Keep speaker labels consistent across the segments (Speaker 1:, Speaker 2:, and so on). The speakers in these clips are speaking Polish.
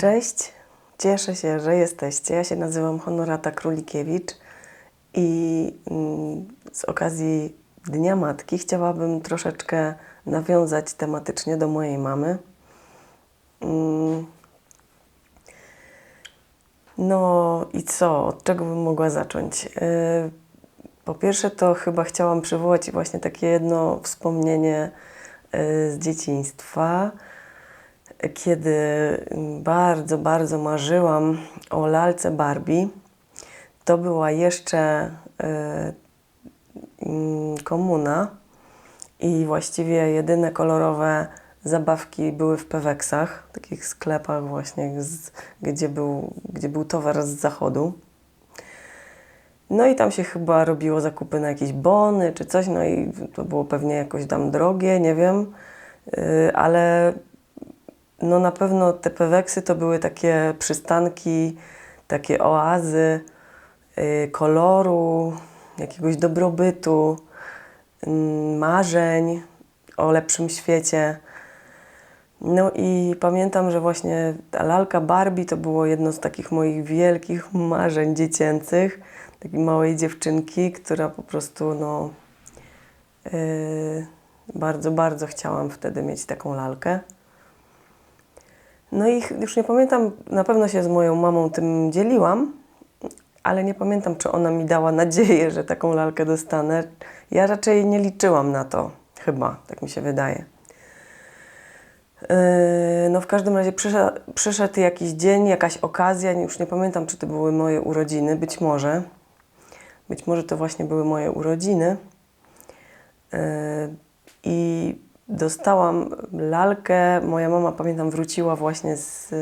Speaker 1: Cześć, cieszę się, że jesteście. Ja się nazywam Honorata Królikiewicz i mm, z okazji Dnia Matki chciałabym troszeczkę nawiązać tematycznie do mojej mamy. Mm. No i co? Od czego bym mogła zacząć? Yy, Po pierwsze, to chyba chciałam przywołać właśnie takie jedno wspomnienie yy, z dzieciństwa, kiedy bardzo, bardzo marzyłam o lalce Barbie. To była jeszcze yy, mm, komuna i właściwie jedyne kolorowe zabawki były w Peweksach, takich sklepach właśnie, z, gdzie, był, gdzie był towar z zachodu. No i tam się chyba robiło zakupy na jakieś bony czy coś, no i to było pewnie jakoś tam drogie, nie wiem, Yy, ale no na pewno te peweksy to były takie przystanki, takie oazy yy, koloru, jakiegoś dobrobytu, yy, marzeń o lepszym świecie. No i pamiętam, że właśnie ta lalka Barbie to było jedno z takich moich wielkich marzeń dziecięcych, takiej małej dziewczynki, która po prostu no yy, bardzo, bardzo chciałam wtedy mieć taką lalkę. No i już nie pamiętam, na pewno się z moją mamą tym dzieliłam, ale nie pamiętam, czy ona mi dała nadzieję, że taką lalkę dostanę. Ja raczej nie liczyłam na to, chyba, tak mi się wydaje. Yy, No w każdym razie przyszedł, przyszedł jakiś dzień, jakaś okazja, już nie pamiętam, czy to były moje urodziny, być może. Być może to właśnie były moje urodziny. Yy, I dostałam lalkę. Moja mama, pamiętam, wróciła właśnie z,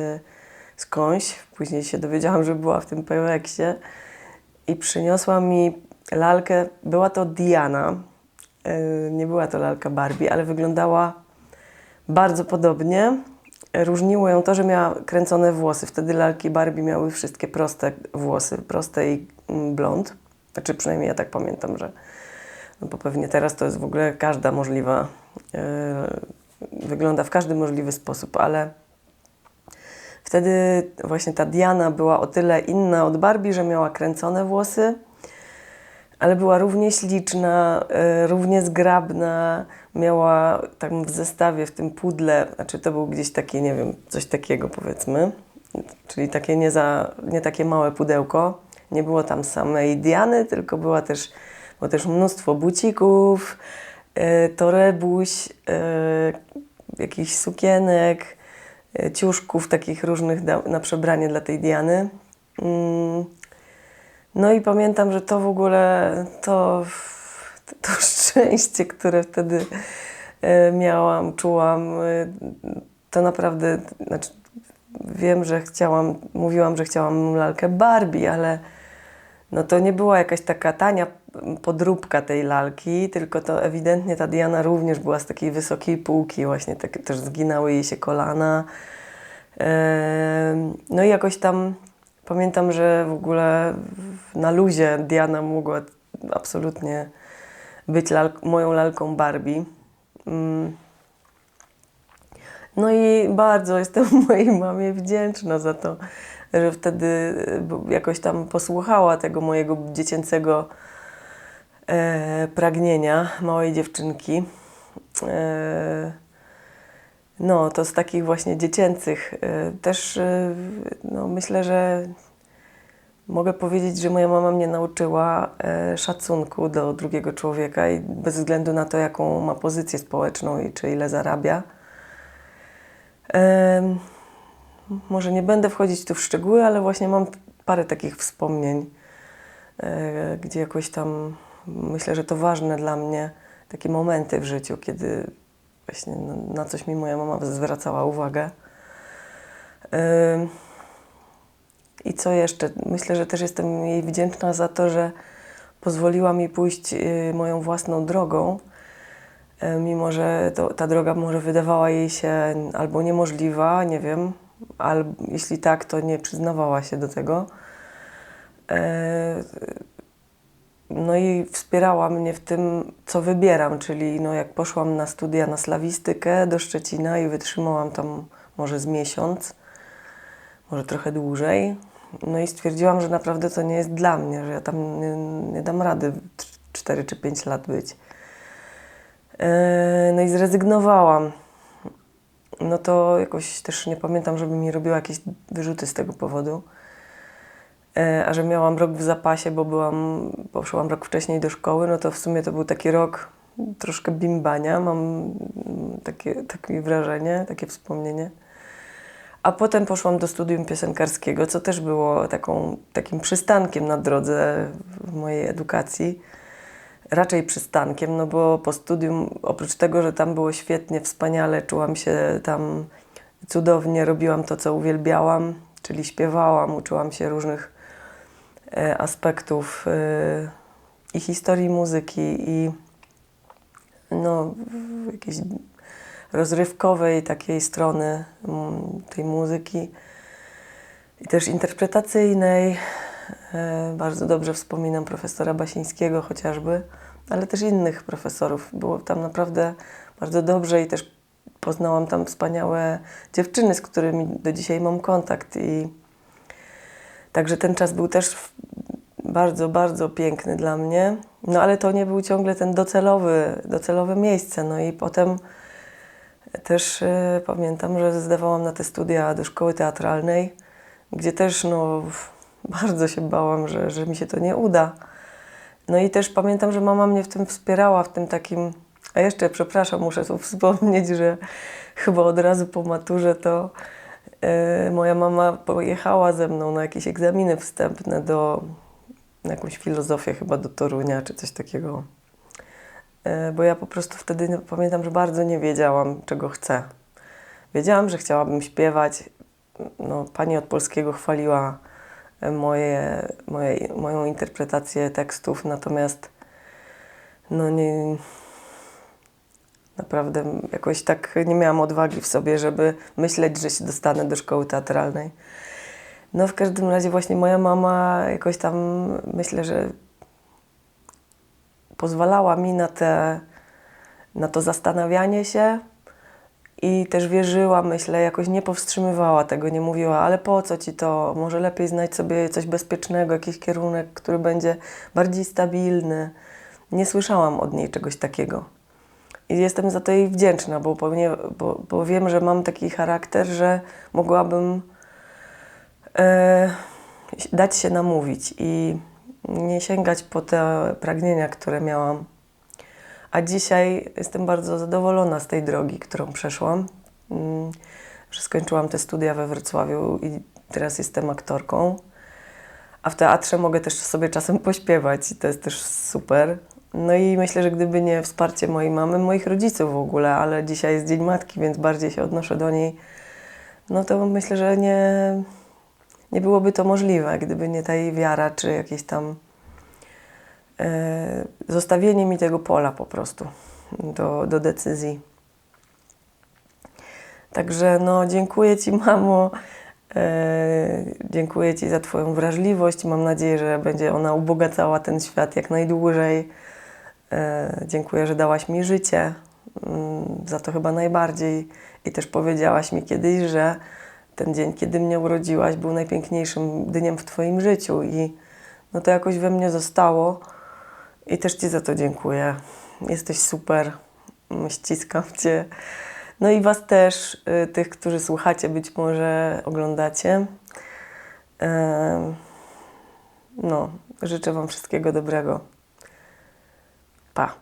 Speaker 1: skądś. Później się dowiedziałam, że była w tym Peweksie. I przyniosła mi lalkę. Była to Diana. Yy, Nie była to lalka Barbie, ale wyglądała bardzo podobnie. Różniło ją to, że miała kręcone włosy. Wtedy lalki Barbie miały wszystkie proste włosy, proste i mm, blond. Znaczy przynajmniej ja tak pamiętam, że no bo pewnie teraz to jest w ogóle każda możliwa, wygląda w każdy możliwy sposób, ale wtedy właśnie ta Diana była o tyle inna od Barbie, że miała kręcone włosy, ale była równie śliczna, y, równie zgrabna, miała tam w zestawie, w tym pudle, znaczy to był gdzieś taki, nie wiem, coś takiego powiedzmy, czyli takie nie, za, nie takie małe pudełko. Nie było tam samej Diany, tylko była też, było też mnóstwo bucików, torebuś, y, jakichś sukienek, y, ciuszków takich różnych na przebranie dla tej Diany. Mm. No i pamiętam, że to w ogóle to, to szczęście, które wtedy e, miałam, czułam, e, to naprawdę, znaczy wiem, że chciałam, mówiłam, że chciałam lalkę Barbie, ale no to nie była jakaś taka tania podróbka tej lalki, tylko to ewidentnie ta Diana również była z takiej wysokiej półki, właśnie tak, też zginały jej się kolana. No i jakoś tam pamiętam, że w ogóle na luzie Diana mogła absolutnie być lal moją lalką Barbie. Mm. No i bardzo jestem mojej mamie wdzięczna za to, że wtedy bo- jakoś tam posłuchała tego mojego dziecięcego e, pragnienia małej dziewczynki. E, no, to z takich właśnie dziecięcych e, też e, no, myślę, że mogę powiedzieć, że moja mama mnie nauczyła e, szacunku do drugiego człowieka i bez względu na to, jaką ma pozycję społeczną i czy ile zarabia. Może nie będę wchodzić tu w szczegóły, ale właśnie mam parę takich wspomnień, e, gdzie jakoś tam myślę, że to ważne dla mnie takie momenty w życiu, kiedy właśnie na, na coś mi moja mama zwracała uwagę. I co jeszcze? Myślę, że też jestem jej wdzięczna za to, że pozwoliła mi pójść y, moją własną drogą, y, mimo że to, ta droga może wydawała jej się albo niemożliwa, nie wiem, albo jeśli tak, to nie przyznawała się do tego. No i wspierała mnie w tym, co wybieram, czyli no jak poszłam na studia na slawistykę do Szczecina i wytrzymałam tam może z miesiąc, może trochę dłużej. No i stwierdziłam, że naprawdę to nie jest dla mnie, że ja tam nie, nie dam rady 4 czy 5 lat być. E, No i zrezygnowałam. No to jakoś też nie pamiętam, żeby mi robiła jakieś wyrzuty z tego powodu. E, A że miałam rok w zapasie, bo byłam, poszłam rok wcześniej do szkoły, no to w sumie to był taki rok troszkę bimbania, mam mm, takie, takie wrażenie, takie wspomnienie. A potem poszłam do studium piosenkarskiego, co też było taką, takim przystankiem na drodze w mojej edukacji. Raczej przystankiem, no bo po studium, oprócz tego, że tam było świetnie, wspaniale, czułam się tam cudownie, robiłam to, co uwielbiałam, czyli śpiewałam, uczyłam się różnych aspektów e, i historii muzyki, i no, jakiejś rozrywkowej takiej strony mm, tej muzyki i też interpretacyjnej. E, Bardzo dobrze wspominam profesora Basińskiego chociażby, ale też innych profesorów. Było tam naprawdę bardzo dobrze i też poznałam tam wspaniałe dziewczyny, z którymi do dzisiaj mam kontakt i także ten czas był też bardzo, bardzo piękny dla mnie. No ale to nie był ciągle ten docelowy, docelowe miejsce. No i potem też e, pamiętam, że zdawałam na te studia do szkoły teatralnej, gdzie też no, bardzo się bałam, że, że mi się to nie uda. No i też pamiętam, że mama mnie w tym wspierała, w tym takim. A jeszcze, przepraszam, muszę tu wspomnieć, że chyba od razu po maturze to moja mama pojechała ze mną na jakieś egzaminy wstępne do na jakąś filozofię, chyba do Torunia czy coś takiego. E, Bo ja po prostu wtedy pamiętam, że bardzo nie wiedziałam, czego chcę. Wiedziałam, że chciałabym śpiewać. No, pani od polskiego chwaliła e, moje, moje, moją interpretację tekstów, natomiast no nie, naprawdę jakoś tak nie miałam odwagi w sobie, żeby myśleć, że się dostanę do szkoły teatralnej. No w każdym razie właśnie moja mama jakoś tam myślę, że pozwalała mi na, te, na to zastanawianie się i też wierzyła, myślę, jakoś nie powstrzymywała tego, nie mówiła, ale po co ci to? Może lepiej znajdź sobie coś bezpiecznego, jakiś kierunek, który będzie bardziej stabilny. Nie słyszałam od niej czegoś takiego. I jestem za to jej wdzięczna, bo, pewnie, bo, bo wiem, że mam taki charakter, że mogłabym e, dać się namówić i nie sięgać po te pragnienia, które miałam. A dzisiaj jestem bardzo zadowolona z tej drogi, którą przeszłam. Mm, Że skończyłam te studia we Wrocławiu i teraz jestem aktorką. A w teatrze mogę też sobie czasem pośpiewać i to jest też super. No i myślę, że gdyby nie wsparcie mojej mamy, moich rodziców w ogóle, ale dzisiaj jest Dzień Matki, więc bardziej się odnoszę do niej, no to myślę, że nie, nie byłoby to możliwe, gdyby nie ta jej wiara, czy jakieś tam e, zostawienie mi tego pola po prostu do, do decyzji. Także no, dziękuję Ci, mamo. E, dziękuję Ci za Twoją wrażliwość. Mam nadzieję, że będzie ona ubogacała ten świat jak najdłużej. E, dziękuję, że dałaś mi życie. Mm, za to chyba najbardziej. I też powiedziałaś mi kiedyś, że ten dzień, kiedy mnie urodziłaś, był najpiękniejszym dniem w Twoim życiu. I no to jakoś we mnie zostało. I też Ci za to dziękuję. Jesteś super. Ściskam Cię. No i Was też, y, tych, którzy słuchacie, być może oglądacie. Em, No, życzę Wam wszystkiego dobrego. pas.